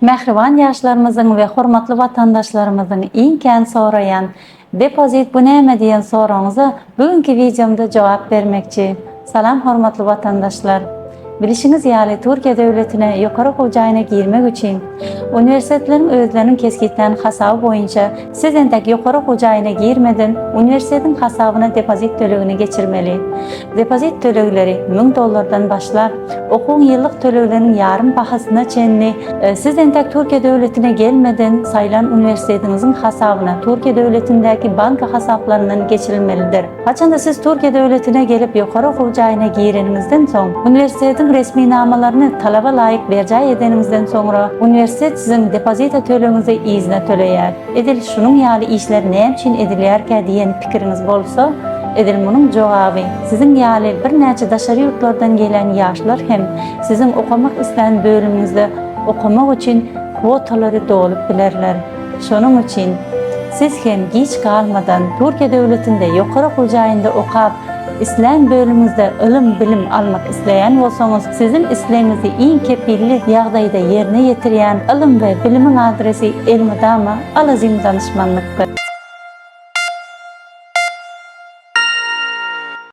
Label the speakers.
Speaker 1: Mehriban yaşlarımızın ve hormatly vatandaşlarımızın iňken sorayan depozit bu näme diýen soraňyza bugünkü videomda jogap bermekçi. Salam hormatly vatandaşlar. Bilişiniz ýaly Türkiýe döwletine ýokary okuw jaýyna girmek üçin uniwersitetlerin özlerinin keskitlen hasaby boýunça siz entek ýokary okuw jaýyna girmeden uniwersitetin hasabyna depozit tölegini geçirmeli. Depozit tölegleri 1000 dollardan başlap okuw ýyllyk tölegleriniň ýarym bahasyna çenli e, siz entek Türkiýe döwletine gelmeden saýlan uniwersitetinizin hasabyna Türkiýe döwletindäki banka hasaplaryndan geçirilmelidir. Haçanda siz Türkiýe döwletine gelip ýokary okuw jaýyna gireningizden soň uniwersitetin resmi namalaryny talaba laýyk berjay edeningizden soňra uniwersitet sizin depozita tölegiňizi izne töleýär. Edil şunun ýaly işler näme üçin edilýärkä diýen pikiriňiz bolsa, Edil munun jogaby sizin ýaly bir näçe daşary ýurtlardan gelen ýaşlar hem sizin okamak isleýän bölüminiňizde okamak üçin kwotalary dolup bilerler. Şonuň üçin siz hem giç kalmadan Türkiýe döwletinde ýokary okuw jaýynda okap İslam bölümümüzde ilim bilim almak isleyen bolsaňyz, sizin isleňizi iň kepilli ýagdaýda ýerine ýetirýän ilim we bilimin adresi Elmidama Alazim danışmanlykdyr.